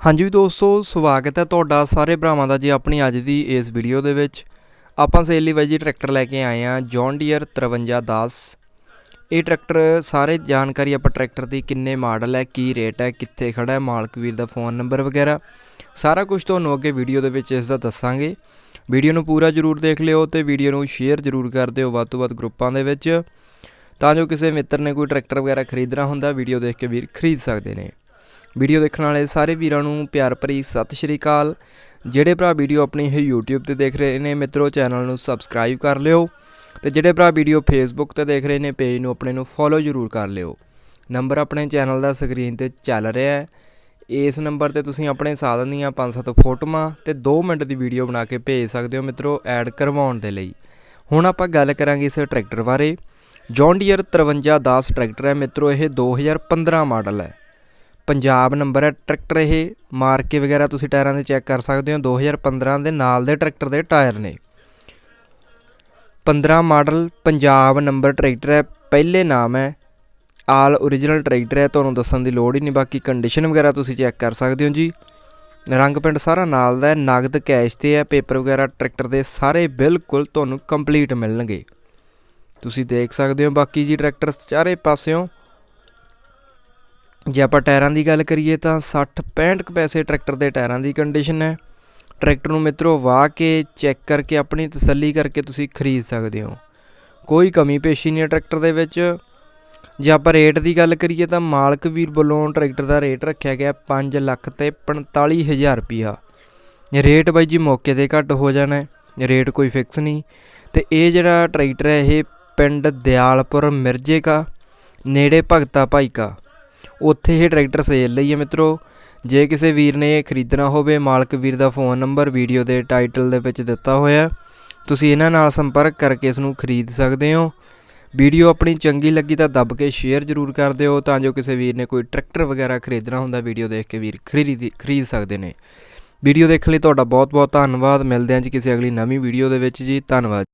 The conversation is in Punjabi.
ਹਾਂਜੀ ਵੀ ਦੋਸਤੋ, ਸਵਾਗਤ ਹੈ ਤੁਹਾਡਾ ਸਾਰੇ ਭਰਾਵਾਂ ਦਾ ਜੀ ਆਪਣੀ ਅੱਜ ਦੀ ਇਸ ਵੀਡੀਓ ਦੇ ਵਿੱਚ। ਆਪਾਂ ਸੇਲ ਲਈ ਬਾਈ ਜੀ ਟਰੈਕਟਰ ਲੈ ਕੇ ਆਏ ਆ ਜੌਨ ਡੀਅਰ 5310 ਇਹ ਟਰੈਕਟਰ ਸਾਰੇ ਜਾਣਕਾਰੀ ਆਪਾਂ ਟਰੈਕਟਰ ਦੀ ਕਿੰਨੇ ਮਾਡਲ ਹੈ, ਕੀ ਰੇਟ ਹੈ, ਕਿੱਥੇ ਖੜਾ ਹੈ, ਮਾਲਕ ਵੀਰ ਦਾ ਫੋਨ ਨੰਬਰ ਵਗੈਰਾ। ਸਾਰਾ ਕੁਝ ਤੁਹਾਨੂੰ ਅੱਗੇ ਵੀਡੀਓ ਦੇ ਵਿੱਚ ਇਸ ਦਾ ਦੱਸਾਂਗੇ। ਵੀਡੀਓ ਨੂੰ ਪੂਰਾ ਜਰੂਰ ਦੇਖ ਲਿਓ ਤੇ ਵੀਡੀਓ ਨੂੰ ਸ਼ੇਅਰ ਜਰੂਰ ਕਰ ਦਿਓ ਵੱਧ ਤੋਂ ਵੱਧ ਗਰੁੱਪਾਂ ਦੇ ਵਿੱਚ। ਤਾਂ ਜੋ ਕਿਸੇ ਮਿੱਤਰ ਨੇ ਕੋਈ ਟਰੈਕਟਰ ਵਗੈਰਾ ਖਰੀਦਣਾ ਹੁੰਦਾ, ਵੀਡੀਓ ਦੇਖ ਕੇ ਵੀਰ ਖਰੀਦ ਸਕਦੇ ਨੇ। ਵੀਡੀਓ ਦੇਖਣ ਵਾਲੇ ਸਾਰੇ ਵੀਰਾਂ ਨੂੰ ਪਿਆਰ ਭਰੀ ਸਤਿ ਸ਼੍ਰੀ ਅਕਾਲ। ਜਿਹੜੇ ਭਰਾ ਵੀਡੀਓ ਆਪਣੀ ਇਹ YouTube ਤੇ ਦੇਖ ਰਹੇ ਨੇ, ਮਿੱਤਰੋ, ਚੈਨਲ ਨੂੰ ਸਬਸਕ੍ਰਾਈਬ ਕਰ ਲਿਓ ਤੇ ਜਿਹੜੇ ਭਰਾ ਵੀਡੀਓ Facebook ਤੇ ਦੇਖ ਰਹੇ ਨੇ ਪੇਜ ਨੂੰ ਆਪਣੇ ਨੂੰ ਫੋਲੋ ਜ਼ਰੂਰ ਕਰ ਲਿਓ। ਨੰਬਰ ਆਪਣੇ ਚੈਨਲ ਦਾ ਸਕਰੀਨ ਤੇ ਚੱਲ ਰਿਹਾ ਹੈ। ਇਸ ਨੰਬਰ ਤੇ ਤੁਸੀਂ ਆਪਣੇ ਸਾਧਨ ਦੀਆਂ 5-7 ਫੋਟੋਆਂ ਤੇ 2 ਮਿੰਟ ਦੀ ਵੀਡੀਓ ਬਣਾ ਕੇ ਭੇਜ ਸਕਦੇ ਹੋ ਮਿੱਤਰੋ ਐਡ ਕਰਵਾਉਣ ਦੇ ਲਈ। ਹੁਣ ਆਪਾਂ ਗੱਲ ਕਰਾਂਗੇ ਇਸ ਟਰੈਕਟਰ ਬਾਰੇ। ਜੌਨ ਡੀਅਰ 5310 ਟਰੈਕਟਰ ਹੈ ਮਿੱਤਰੋ, ਇਹ 2015 ਮਾਡਲ ਹੈ। ਪੰਜਾਬ ਨੰਬਰ ਹੈ, ਟਰੈਕਟਰ ਇਹ ਮਾਰ ਕੇ ਵਗੈਰਾ ਤੁਸੀਂ ਟਾਇਰਾਂ ਦੇ ਚੈੱਕ ਕਰ ਸਕਦੇ ਹੋ 2015 ਦੇ ਨਾਲ ਦੇ ਟਰੈਕਟਰ ਦੇ ਟਾਇਰ ਨੇ। 15 ਮਾਡਲ ਪੰਜਾਬ ਨੰਬਰ ਟਰੈਕਟਰ ਹੈ, ਪਹਿਲੇ ਨਾਮ ਹੈ, ਆਲ origignal ਟਰੈਕਟਰ ਹੈ, ਤੁਹਾਨੂੰ ਦੱਸਣ ਦੀ ਲੋੜ ਹੀ ਨਹੀਂ, ਬਾਕੀ ਕੰਡੀਸ਼ਨ ਵਗੈਰਾ ਤੁਸੀਂ ਚੈੱਕ ਕਰ ਸਕਦੇ ਹੋ ਜੀ। ਰੰਗ ਪਿੰਡ ਸਾਰਾ ਨਾਲ ਦਾ ਹੈ, ਨਗਦ ਕੈਸ਼ ਤੇ ਹੈ ਪੇਪਰ ਵਗੈਰਾ ਟਰੈਕਟਰ ਦੇ ਸਾਰੇ ਬਿਲਕੁਲ ਤੁਹਾਨੂੰ ਕੰਪਲੀਟ ਮਿਲਣਗੇ। ਤੁਸੀਂ ਦੇਖ ਸਕਦੇ ਹੋ ਬਾਕੀ ਜੀ ਟਰੈਕਟਰ ਚਾਰੇ ਪਾਸਿਓਂ ਜੇ ਆਪਾਂ ਟਾਇਰਾਂ ਦੀ ਗੱਲ ਕਰੀਏ ਤਾਂ 60 65 ਕੁ ਪੈਸੇ ਟਰੈਕਟਰ ਦੇ ਟਾਇਰਾਂ ਦੀ ਕੰਡੀਸ਼ਨ ਹੈ। ਟਰੈਕਟਰ ਨੂੰ ਮਿੱਤਰੋ ਵਾਹ ਕੇ ਚੈੱਕ ਕਰਕੇ ਆਪਣੀ ਤਸੱਲੀ ਕਰਕੇ ਤੁਸੀਂ ਖਰੀਦ ਸਕਦੇ ਹੋ। ਕੋਈ ਕਮੀ ਪੇਸ਼ੀ ਨਹੀਂ ਹੈ ਟਰੈਕਟਰ ਦੇ ਵਿੱਚ। ਜੇ ਆਪਾਂ ਰੇਟ ਦੀ ਗੱਲ ਕਰੀਏ ਤਾਂ ਮਾਲਕ ਵੀਰ ਵੱਲੋਂ ਟਰੈਕਟਰ ਦਾ ਰੇਟ ਰੱਖਿਆ ਗਿਆ 5 ਲੱਖ ਤੇ 45000 ਰੁਪਿਆ ਰੇਟ ਬਾਈ ਜੀ ਮੌਕੇ ਤੇ ਘੱਟ ਹੋ ਜਾਣਾ ਰੇਟ ਕੋਈ ਫਿਕਸ ਨਹੀਂ। ਤੇ ਇਹ ਜਿਹੜਾ ਟਰੈਕਟਰ ਹੈ, ਇਹ ਪਿੰਡ ਦਿਆਲਪੁਰ ਮਿਰਜੇ ਕਾ, ਨੇੜੇ ਭਗਤਾ ਭਾਈ ਕਾ। ਉੱਥੇ ਇਹ ਟਰੈਕਟਰ ਸੇਲ ਲਈ ਹੈ ਮਿੱਤਰੋ। ਜੇ ਕਿਸੇ ਵੀਰ ਨੇ ਖਰੀਦਣਾ ਹੋਵੇ, ਮਾਲਕ ਵੀਰ ਦਾ ਫੋਨ ਨੰਬਰ ਵੀਡੀਓ ਦੇ ਟਾਈਟਲ ਦੇ ਵਿੱਚ ਦਿੱਤਾ ਹੋਇਆ ਤੁਸੀਂ ਇਹਨਾਂ ਨਾਲ ਸੰਪਰਕ ਕਰਕੇ ਇਸ ਨੂੰ ਖਰੀਦ ਸਕਦੇ ਹੋ। ਵੀਡੀਓ ਆਪਣੀ ਚੰਗੀ ਲੱਗੀ ਤਾਂ ਦੱਬ ਕੇ ਸ਼ੇਅਰ ਜ਼ਰੂਰ ਕਰ ਦਿਓ, ਤਾਂ ਜੋ ਕਿਸੇ ਵੀਰ ਨੇ ਕੋਈ ਟਰੈਕਟਰ ਵਗੈਰਾ ਖਰੀਦਣਾ ਹੁੰਦਾ, ਵੀਡੀਓ ਦੇਖ ਕੇ ਵੀਰ ਖਰੀਦ ਖਰੀਦ ਸਕਦੇ ਨੇ। ਵੀਡੀਓ ਦੇਖਣ ਲਈ ਤੁਹਾਡਾ ਬਹੁਤ ਬਹੁਤ ਧੰਨਵਾਦ। ਮਿਲਦੇ ਹਾਂ ਜੀ ਕਿਸੇ ਅਗਲੀ ਨਵੀਂ ਵੀਡੀਓ ਦੇ ਵਿੱਚ ਜੀ। ਧੰਨਵਾਦ।